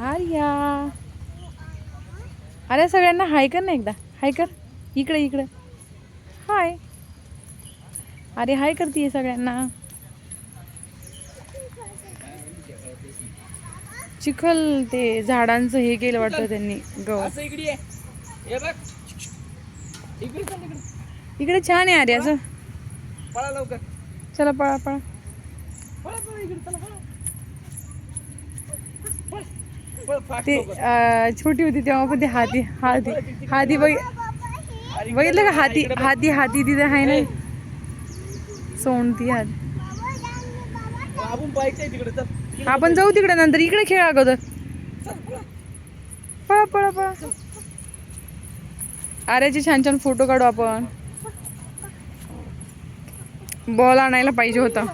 आर्या अरे सगळ्यांना हाय कर ना एकदा. हाय कर. इकडे इकडे. हाय. अरे हाय करतीये सगळ्यांना. चिखल ते झाडांचं हे केलं वाटतं त्यांनी. गवत. असं इकडे. हे छान आहे आर्याचं पळा लवकर. चला पळा पळा. पळा पळा इकडे चला पळ. पळ फास्ट ते छोटी होती तेव्हा पण ते हाती हाती हाती बघ बघितलं का हाती. हाती हाती तिथे आहे ना? सोंडती हात. आपण जाऊ तिकडे नंतर इकडे खेळ अगोदर. पळा. पळा पळा आर्याचे छान छान फोटो काढू आपण. बॉल आणायला पाहिजे होता.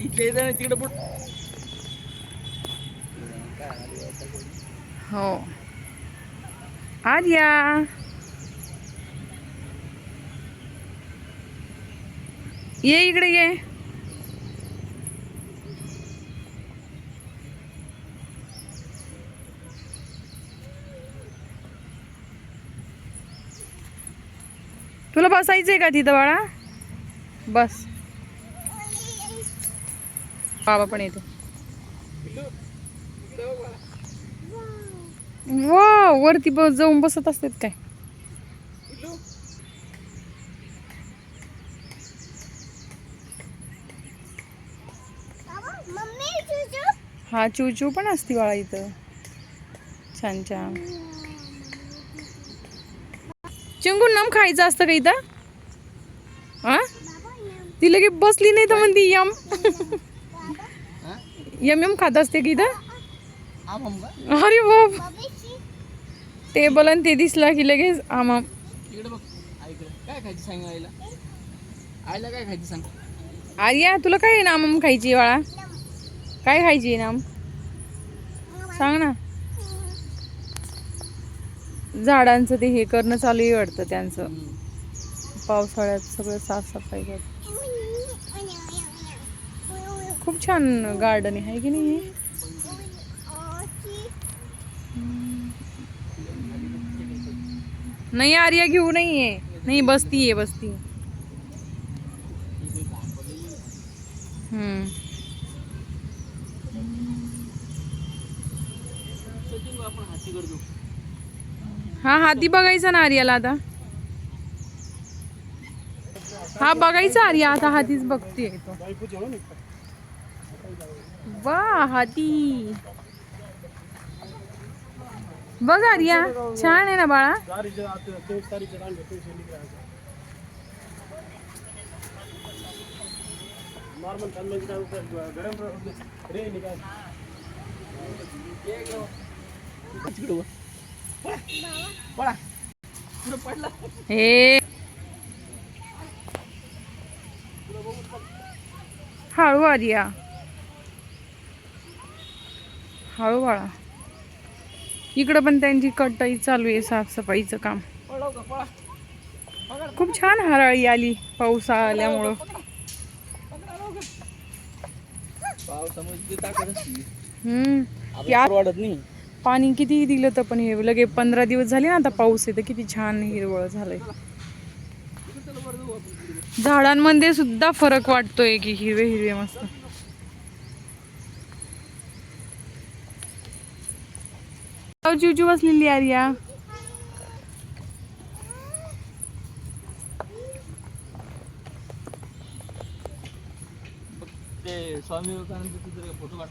इथले जाणे तिकडे पुढे हो. आर्या. ये इकडे ये. तुला बसायचंय का तिथं बाळा? बस. बाबा पण येते. वा वरती बस जाऊन बसत असतात काय? हा चिवचिव पण असती बाळा इथं. छान छान. चिंगून नम खायचं असतं का इथं? हा ती लगे बसली नाही तर म्हणती यम. यम यम खात असते की इथं? अरे बाप. टेबल आणि ते दिसला की लगेच आमा काय खायची सांग आईला? आईला काय खायची सांग? आर्या तुला काय आहे नाम खायची बाळा? काय खायची नाम सांग ना. झाडांचं ते हे करणं चालू आहे वाटतं त्यांचं. पावसाळ्यात सगळं साफसफाई कर. खूप छान गार्डन आहे की नाही नाही आर्या घेऊ नाहीये. नाही बसती आहे बसती हम्म. हा हाती बघायचा ना आर्याला आता. हा बघायचा आर्या आता हातीच बघते तो. वा हाती बघ आर्या छान आहे ना बाळा. हे. हळू आर्या. हळू बाळा इकडं पण त्यांची कटाई चालू आहे साफसफाईचं काम. खूप छान हराळी आली पाऊस आल्यामुळं. हम्म. यात पाणी किती दिलं तर पण हे लगे पंधरा दिवस झाले ना आता पाऊस आहे तर किती छान हिरवळ झालंय. झाडांमध्ये सुद्धा फरक वाटतोय की हिरवे हिरवे मस्त. चिवचू बसलेली आर्या. ते स्वामी विवेकानंद तिथे फोटो काढ.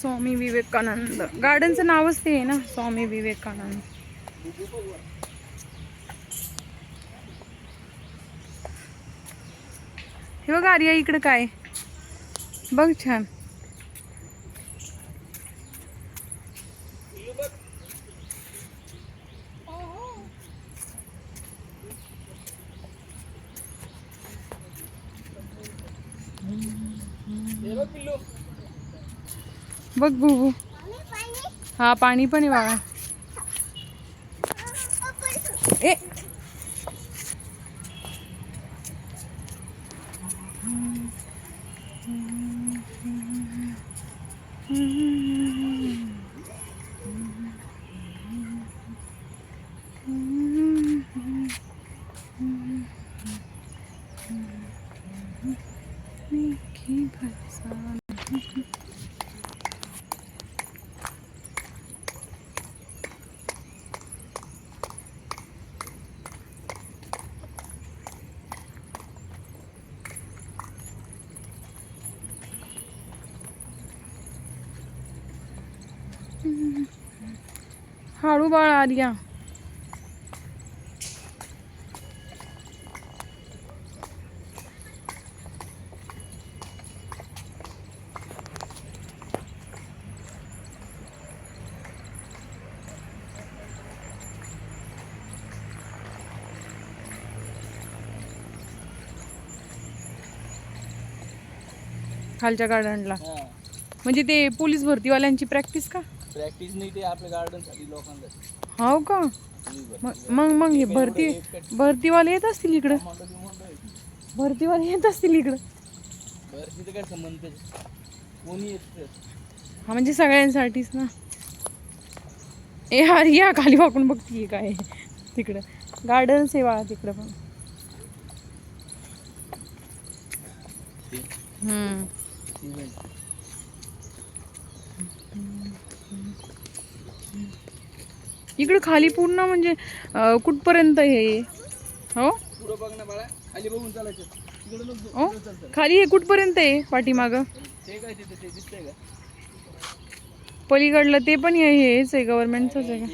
स्वामी विवेकानंद. गार्डनचं नावच ते आहे ना स्वामी विवेकानंद. हे बघ आर्या इकडे काय. बघ छान. बघ बुबू. हा पाणी पण आहे बाळा. ए हळू बाळ आर्या खालच्या गार्डनला म्हणजे ते पोलीस भरतीवाल्यांची प्रॅक्टिस का? प्रॅक्टिस नाही ते आपल्या लोकांसाठी. हो का? मग मग मग हे भरती भरतीवाले येत असतील इकडं? भरतीवाले येत असतील इकडं? बरं तिथे काय संबंध त्याचा? कोणी येत तर. हा म्हणजे सगळ्यांसाठीच ना. ए हा या खाली वाकून बघतीये काय आहे. तिकडं. गार्डन सेवा तिकडं पण. ते हम्म. इकडं खाली पूर्ण म्हणजे कुठपर्यंत हे? हो? ओ चल. खाली हे कुठपर्यंत आहे पाठीमाग? पलीकडलं ते पण हे हेच आहे गव्हर्नमेंटचंच आहे का?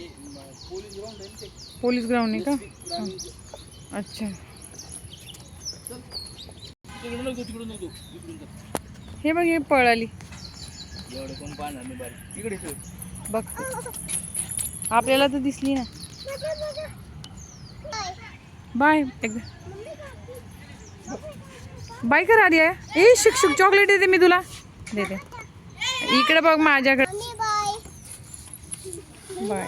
पोलीस ग्राउंड आहे ना ते. पोलीस ग्राउंड आहे का? अच्छा. हे बघ हे पळाली. एवढं कोण पाहणार नाही बारीक. इकडे ठेव. बघ. आपल्याला तर दिसली ना. बाय एकदा बाय कर आधी आहे ए शिक्षक चॉकलेट देते मी तुला. देते. इकडे बघ माझ्याकडे. बाय.